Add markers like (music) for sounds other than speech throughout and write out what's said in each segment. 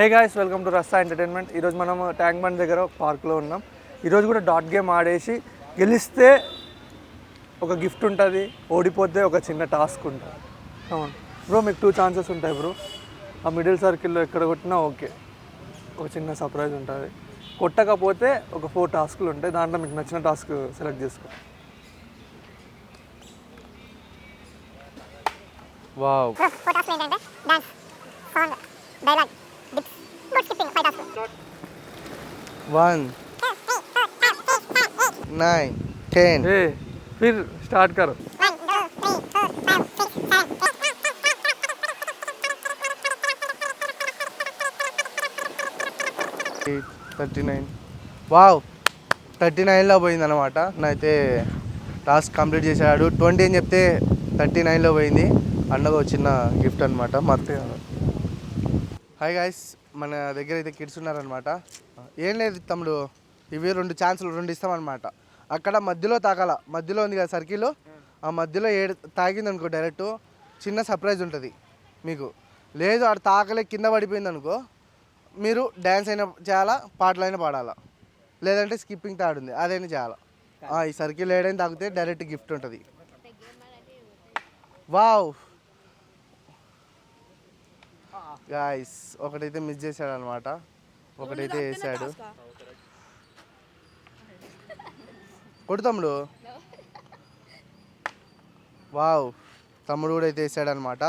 Hey guys welcome to Rasta entertainment ఈరోజు మనం tank bund దగ్గర పార్క్లో ఉన్నాం. ఈరోజు కూడా డాట్ గేమ్ ఆడేసి గెలిస్తే ఒక గిఫ్ట్ ఉంటుంది ఓడిపోతే ఒక చిన్న టాస్క్ ఉంటుంది. అవును బ్రో మీకు టూ ఛాన్సెస్ ఉంటాయి బ్రో ఆ మిడిల్ సర్కిల్లో ఎక్కడ కొట్టినా ఓకే ఒక చిన్న సర్ప్రైజ్ ఉంటుంది. కొట్టకపోతే ఒక ఫోర్ టాస్క్లు ఉంటాయి. దాంట్లో మీకు నచ్చిన టాస్క్ సెలెక్ట్ చేసుకో. వావ్ ఫోటోస్ ఏంటంటే dance song dialogue dips good skipping five task one nine ten ఏ ఫిర్ స్టార్ట్ కరో one two three four five six seven thirty nine wow thirty నైన్లో పోయింది అనమాట అయితే టాస్క్ కంప్లీట్ చేశాడు ట్వంటీ అని చెప్తే థర్టీ నైన్లో పోయింది అన్నగా ఒక చిన్న గిఫ్ట్ అనమాట మర్తే హాయ్ గాయస్ మన దగ్గర అయితే కిడ్స్ ఉన్నారనమాట ఏం లేదు తమ్ముడు. ఇవి రెండు ఛాన్సులు రెండు ఇస్తామన్నమాట. అక్కడ మధ్యలో తాకాల. మధ్యలో ఉంది కదా సర్కిల్. ఆ మధ్యలో ఏడు తాగింది అనుకో డైరెక్ట్. చిన్న సర్ప్రైజ్ ఉంటుంది మీకు. లేదు ఆడ తాకలే కింద పడిపోయింది అనుకో మీరు డ్యాన్స్ అయినా చేయాలా పాటలు అయినా పాడాలా. లేదంటే స్కిప్పింగ్ తాడుంది అదైనా చేయాలా. ఈ సర్కిల్ ఏడైనా తాగితే డైరెక్ట్ గిఫ్ట్ ఉంటుంది. వావ్! గాయస్ ఒకటైతే మిస్ చేశాడు అనమాట ఒకటైతే వేసాడు. కొడు తమ్ముడు. వావ్ తమ్ముడు కూడా అయితే వేసాడు అనమాట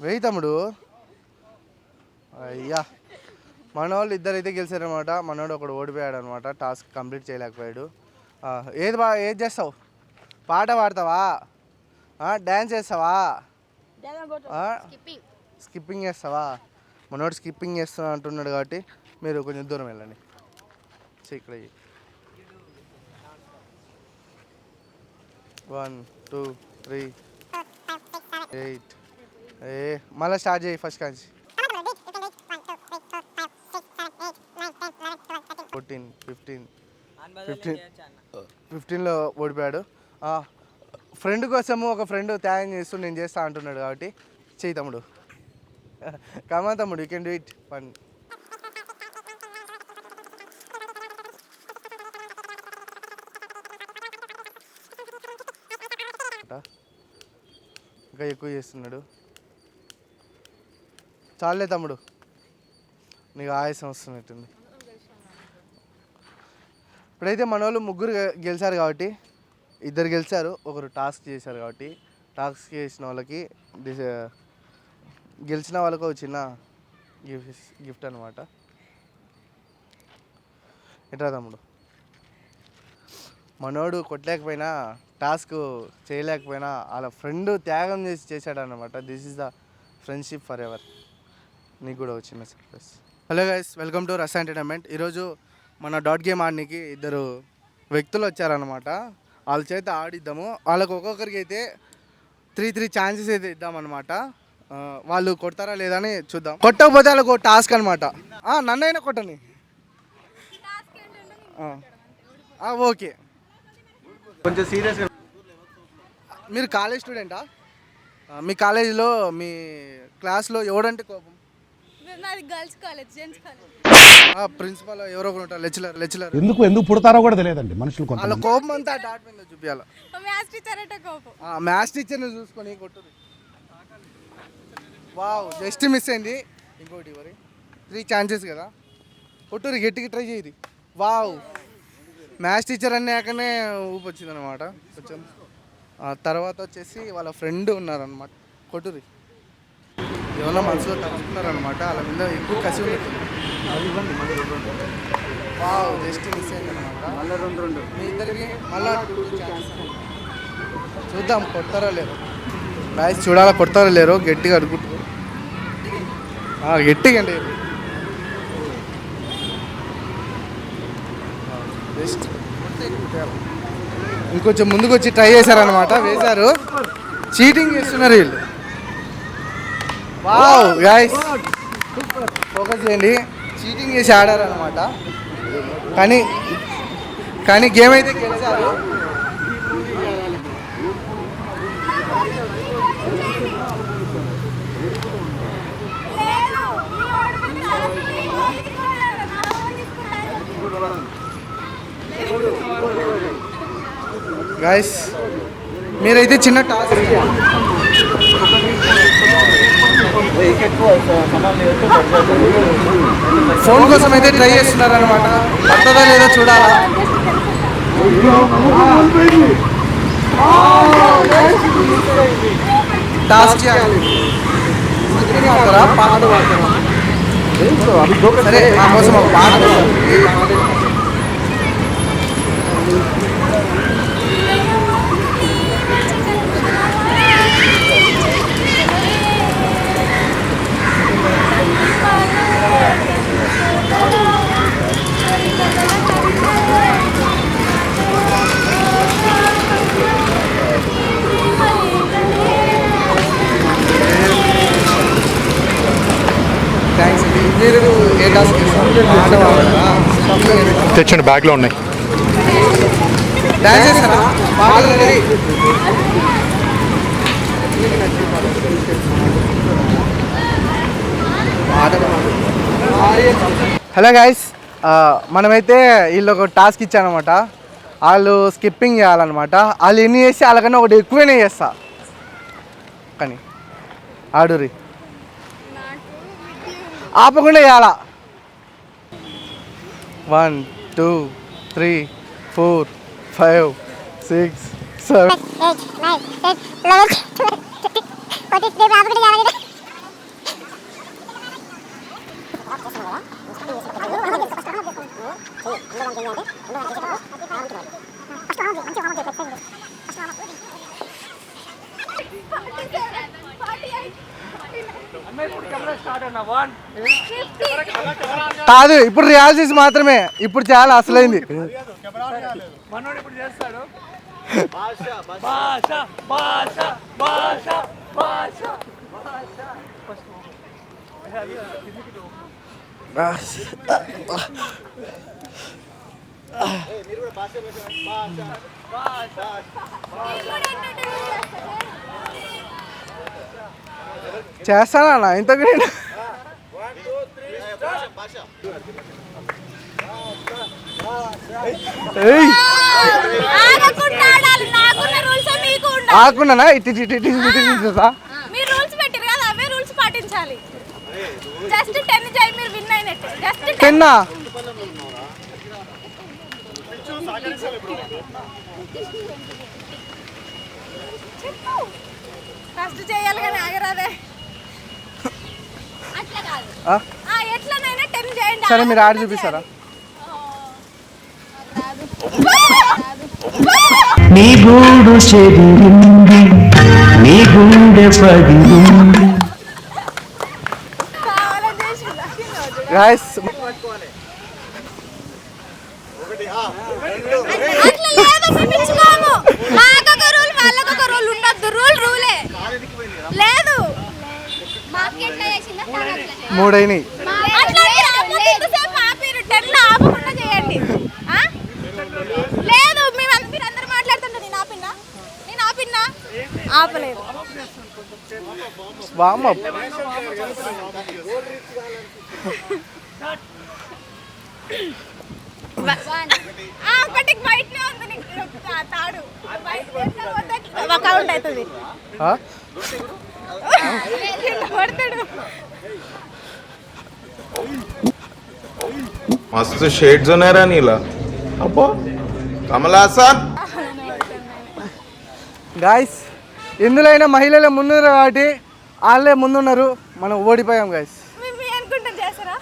వెయ్యి తమ్ముడు. అయ్యా. మన వాళ్ళు ఇద్దరు అయితే గెలిచారనమాట. మనోడు ఒకడు ఓడిపోయాడు అనమాట టాస్క్ కంప్లీట్ చేయలేకపోయాడు. ఏది బా ఏది చేస్తావు? పాట పాడతావా? డ్యాన్స్ చేస్తావా? స్కిప్పింగ్ చేస్తావా? మనోడు స్కిప్పింగ్ చేస్తున్నా అంటున్నాడు కాబట్టి మీరు కొంచెం దూరం వెళ్ళండి. ఇక్కడ వన్ టూ త్రీ ఎయిట్. ఏ మళ్ళీ స్టార్ట్ చేయి ఫస్ట్ కాంచి. Fourteen fifteen. ఫిఫ్టీన్ ఫిఫ్టీన్లో ఓడిపోయాడు. ఫ్రెండ్ కోసము ఒక ఫ్రెండ్ త్యాగం చేస్తూ నేను చేస్తా అంటున్నాడు కాబట్టి చెయ్యి తమ్ముడు. కమా తమ్ముడు you can do it one ఇంకా ఎక్కువ చేస్తున్నాడు. చాలే తమ్ముడు. నీకు ఆయాసం వస్తున్నట్టుంది. ఇప్పుడైతే మన వాళ్ళు ముగ్గురు గెలిచారు కాబట్టి ఇద్దరు గెలిచారు ఒకరు టాస్క్ చేశారు కాబట్టి టాస్క్ చేసిన వాళ్ళకి గెలిచిన వాళ్ళకు ఒక చిన్న గిఫ్ట్ గిఫ్ట్ అనమాట ఎట్రా తమ్ముడు? మనోడు కొట్టలేకపోయినా టాస్క్ చేయలేకపోయినా వాళ్ళ ఫ్రెండ్ త్యాగం చేసి చేశాడు అనమాట this is the friendship forever నీకు కూడా వచ్చిన surprise hello guys welcome to run entertainment ఈరోజు మన డాట్ గేమ్ ఆడడానికి ఇద్దరు వ్యక్తులు వచ్చారనమాట వాళ్ళ చేత ఆడిద్దాము. వాళ్ళకి ఒక్కొక్కరికి అయితే త్రీ త్రీ ఛాన్సెస్ అయితే ఇద్దామన్నమాట. వాళ్ళు కొడతారా లేదా అని చూద్దాం. కొట్టకపోతే వాళ్ళకు ఒక టాస్క్ అనమాట నన్నైనా కొట్టని ఓకే. కొంచెం సీరియస్ మీరు కాలేజ్ స్టూడెంటా ఆ, మీ కాలేజీలో మీ క్లాస్లో ఎవడంటే కోపం? నాది girls college gents college principal ఎవరో ఒకరు ఉంటారు. లెక్చరర్ లెక్చరర్ ఎందుకు ఎందుకు పుడతారో కూడా తెలియదండి మనుషులు కొంత వాళ్ళ కోపం అంతా డాట్ మీద చూపించాలి మ్యాథ్స్ టీచర్ అంటే కోపం. మ్యాథ్స్ టీచర్ని చూసుకొని కొట్టుది వావ్ జస్ట్ మిస్ అయింది. ఇంకోటి మరి? త్రీ ఛాన్సెస్ కదా. కొట్టురి గట్టిగా ట్రై చేయది. వావ్ మ్యాథ్స్ టీచర్ అన్నాకనే ఊపి వచ్చింది అనమాట కొంచెం ఆ తర్వాత వచ్చేసి వాళ్ళ ఫ్రెండ్ ఉన్నారనమాట కొట్టురి. ఏమన్నా మనసులో తలుచుకున్నారనమాట వాళ్ళ మీద ఎక్కువ కసి ఉన్నట్టుంది వావ్ జస్ట్ మిస్ అయింది అనమాట మీ ఇద్దరికి మళ్ళా. చూద్దాం కొడతారో లేరు మ్యాచ్ చూడాలా కొడతారో లేరు గట్టిగా అడుగుతారు గట్టిగా అండి బెస్ట్ ఇంకొంచెం ముందుకు వచ్చి ట్రై చేశారనమాట వేశారు. చీటింగ్ చేస్తున్నారు వీళ్ళు. వావ్ గాయస్ ఫోకస్ చేయండి. చీటింగ్ చేసి ఆడారు అనమాట కానీ కానీ గేమ్ అయితే గెలిచారు. గాయస్ మీరైతే చిన్న టాస్క్ ఫోన్ కోసం అయితే ట్రై చేస్తున్నారు అనమాట పడుతుందా లేదో చూడాలా టాస్క్ చేయాలి? పాట? సరే నా కోసం ఒక పాట మీరు ఏ టాస్క్? తెచ్చండి బ్యాగ్లో ఉన్నాయి. చేస్తారా? పాటలు రెడీ హలో గైస్ మనమైతే వీళ్ళు ఒక టాస్క్ ఇచ్చానమాట. వాళ్ళు స్కిప్పింగ్ చేయాలన్నమాట. వాళ్ళు ఎన్ని చేస్తే వాళ్ళకన్నా ఒకటి ఎక్కువనే చేస్తా. కానీ ఆడురి ఆపకుండా చేయాలా one two three four five six seven eight, nine, కాదు ఇప్పుడు రియాలిటీస్ మాత్రమే. ఇప్పుడు చాలా అసలైంది. మనోడు ఇప్పుడు చేస్తాడు. భాష చేస్తానా ఇంతకు నేను ఏయ్! ఆగకుండా ఆడాలి నాకున్న రూల్స్ మీకు ఉండాలి. ఆకున్నానా ఇటు ఇటు ఇటు ఇటు ఇటు ఇటు ఇటు. మీరు రూల్స్ పెట్టారు కదా అవే రూల్స్ పాటించాలి. జస్ట్ టెన్ చేయి మీరు విన్ అయినట్టు. Just ten. పెన్నా ఫస్ట్ చేయాలి కానీ ఆగరాదే అట్లా కాదు ఆ? ఆ, ఎట్లనైనా టెన్ చేయండి సరే మీరు ఆడి చూపిస్తారా? నీ గూడు చెదిరింది నీ గుండె పగిలింది? గాయస్ అట్లా ఆ? లేదు మాట్లాడుతుంటే నేను ఆపిన్నా నేను ఆపిన్నా ఆపలేదు. బయటనే ఉంది నీకు. తాడు. అవుతుంది. పడతాడు (laughs) मस्त शेड्स नाही रा नीला अप्पो कमला असा గాయస్ ఎందులో అయినా మహిళలే ముందున్నారు కాబట్టి వాళ్ళే ముందున్నారు మనం ఓడిపోయాం గాయస్ మేము మీ అనుకుంటాం చేస్తారా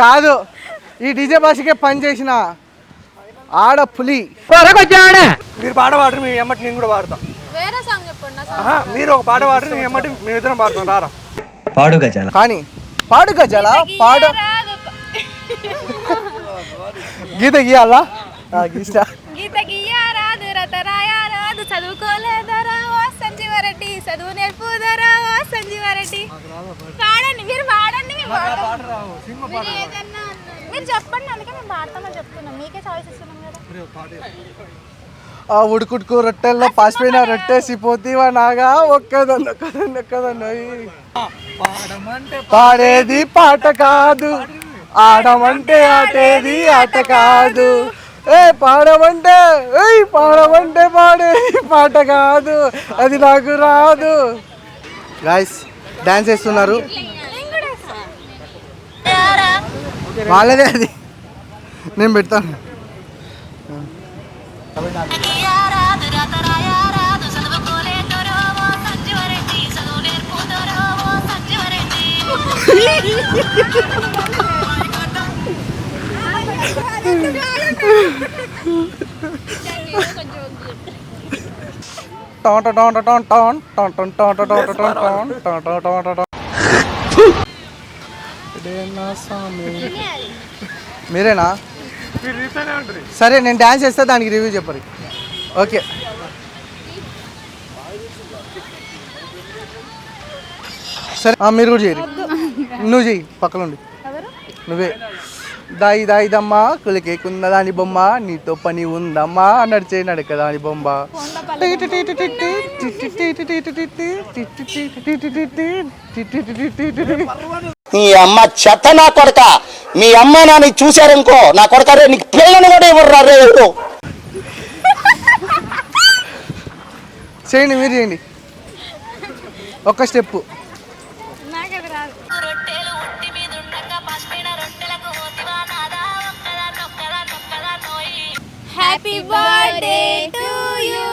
కాదు ఈ డీజే భాషకే పని చేసిన ఆడ పులి మీరు పాట పాడరు మీ ఎమ్మటి నేను కూడా పాడతాం మీరు ఒక పాట పాడరు నేను ఎమ్మటి మీ ఇద్దరం పాడతాం రారా. పాడు గజాల కానీ పాడు గజాల పాడు. గీత గీయాలా? గీత. గీయ రాదు రత రాయ రాదు చదువుకోలేదరా ఓ సంజీవరెడ్డి చదువు నేర్పుదరా ఓ సంజీవరెడ్డి. పాడండి మీరు పాడండి. మీరు చెప్పండి అందుకే మేము పాడతామని చెప్తున్నాం. మీకే చాయిస్ ఇస్తున్నాం కదా. ఉడుకుడుకు రొట్టెల్లో పాసిపోయిన రొట్టేసి పోతీవా నాగా ఒక్కదన్న ఒక్కదన్న పాడేది పాట కాదు ఆడమంటే ఆటేది ఆట కాదు. ఏ పాడమంటే ఏయ్ పాడమంటే పాడే ఈ పాట కాదు అది నాకు రాదు. గాయస్ డాన్స్ చేస్తున్నారు. వాళ్ళదే అది. నేను పెడతాను. టోన్ టోన్ టోన్ టోన్ టోన్ టోన్ టోన్ టోన్ టోన్ టోన్ టోన్ టాన్ టోన్ టోన్ మీరేనా? సరే నేను డ్యాన్స్ చేస్తే దానికి రివ్యూ చెప్పరు. ఓకే. సరే మీరు కూడా చేయరు నువ్వు చెయ్యి పక్కన ఉండి నువ్వే దాయి దాయి దమ్మా కులికేకున్న దాని బొమ్మ నీతో పని ఉందమ్మా నడిచే నడక దాని బొమ్మ నీ అమ్మ చెత్త నా కొడక మీ అమ్మ నాన్న చూశారనుకో నా కొడక రే నీకు పిల్లని కూడా ఇవ్వరు రే ఎవరు చేయండి మీరు చేయండి ఒక్క step happy birthday to you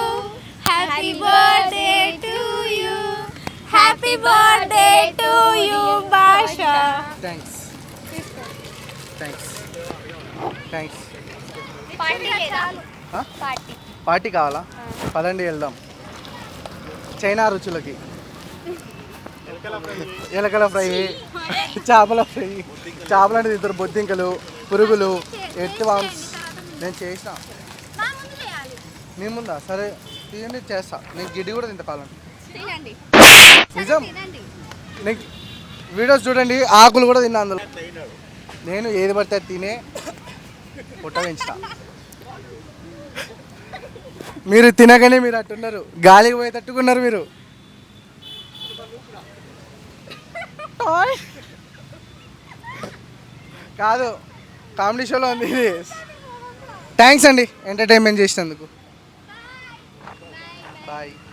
happy birthday to you happy birthday to you Basha thanks thanks thanks party ఆ? పార్టీ పార్టీ కావాలా? పదండి వెళ్దాం. చైనా రుచులకి. ఎలకల ఫ్రై. చేపల ఫ్రై. చేపలు అంటే ఇద్దరు బొద్దింకలు పురుగులు. ఎర్త్ వామ్స్ నేను చేసిన. నీ ముందా? సరే తీయండి చేస్తా. నేను గిడ్డి కూడా తింటా కావాలంటే తినండి. నిజం. నీకు వీడియోస్ చూడండి ఆకులు కూడా తిన్నా అందులో. నేను ఏది పడితే తినే పుట్ట పెంచిన మీరు తినగానే మీరు అట్టున్నారు. గాలికి పోయి తట్టుకున్నారు మీరు. కాదు కామెడీ షోలో ఉంది ఇది. థ్యాంక్స్ అండి ఎంటర్టైన్మెంట్ చేసినందుకు. Bye.